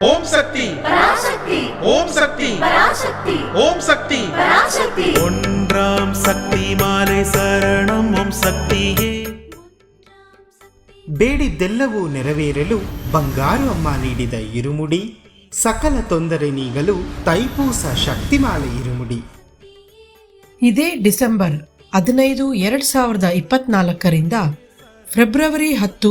ಓಂ ಶಕ್ತಿ பராசக்தி ஓம் சக்தி பராசக்தி ஓம் சக்தி பராசக்தி ஒன்றாம் சக்தி மாலை சரணம் ஓம் சக்தியே ಬೇಡಿದ್ದೆಲ್ಲವೂ ನೆರವೇರಲು ಬಂಗಾರು ಅಮ್ಮ ನೀಡಿದ ಇರುಮುಡಿ ಸಕಲ ತೊಂದರೆ ನೀಗಲು ತೈಪೂಸ ಶಕ್ತಿಮಾಲೆ ಇರುಮುಡಿ ಇದೇ ಡಿಸೆಂಬರ್ ಹದಿನೈದು ಎರಡು ಸಾವಿರದ ಇಪ್ಪತ್ನಾಲ್ಕರಿಂದ ಫೆಬ್ರವರಿ ಹತ್ತು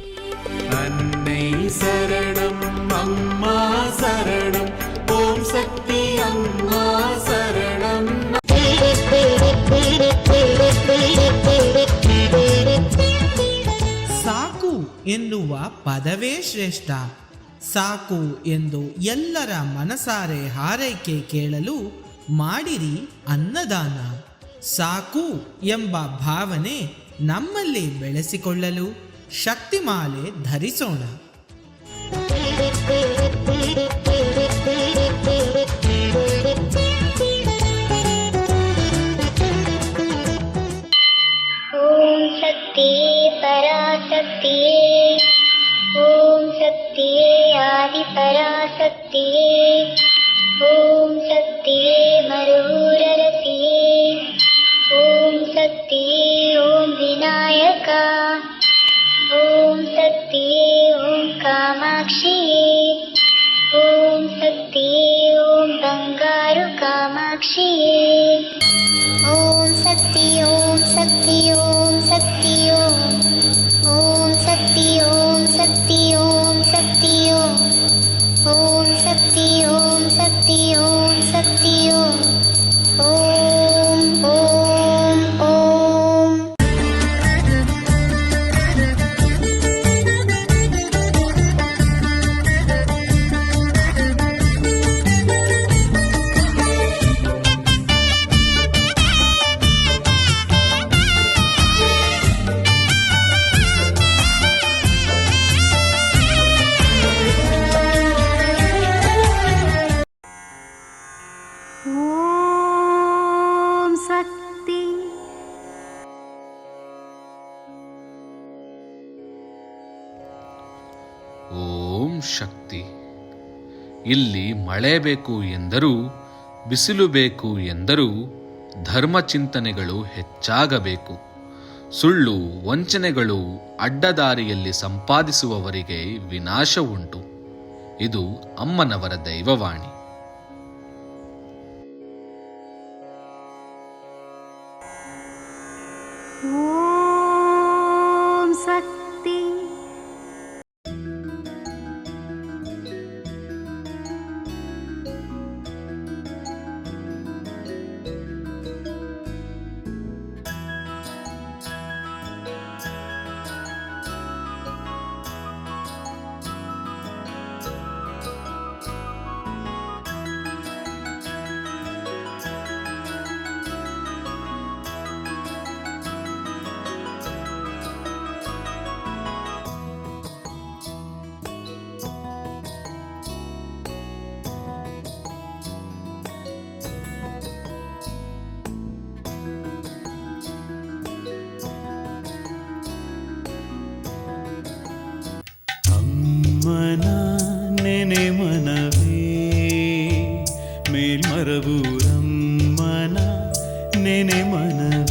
சரணம் அம்மா சரணம் ஓம் சக்தி அம்மா சரணம் ಸಾಕು ಎನ್ನುವ ಪದವೇ ಶ್ರೇಷ್ಠ ಸಾಕು ಎಂದು ಎಲ್ಲರ ಮನಸಾರೆ ಹಾರೈಕೆ ಕೇಳಲು ಮಾಡಿರಿ ಅನ್ನದಾನ ಸಾಕು ಎಂಬ ಭಾವನೆ ನಮ್ಮಲ್ಲಿ ಬೆಳೆಸಿಕೊಳ್ಳಲು ಶಕ್ತಿಮಾಲೆ ಧರಿಸೋಣ पराशक्तिये। ॐ शक्तिये आदिपराशक्तिये ಶಕ್ತಿ. ಇಲ್ಲಿ ಮಳೆ ಬೇಕು ಎಂದರೂ, ಬಿಸಿಲು ಬೇಕು ಎಂದರೂ ಧರ್ಮ ಚಿಂತನೆಗಳು ಹೆಚ್ಚಾಗಬೇಕು. ಸುಳ್ಳು, ವಂಚನೆಗಳು ಅಡ್ಡದಾರಿಯಲ್ಲಿ ಸಂಪಾದಿಸುವವರಿಗೆ ವಿನಾಶ ಉಂಟು. ಇದು ಅಮ್ಮನವರ ದೈವವಾಣಿ. ॐ ಮೆನೆ ಮನವೇ ಮೇಲ್ಮರವು ರಮ್ಮನ ನೆನೆ ಮನವೇ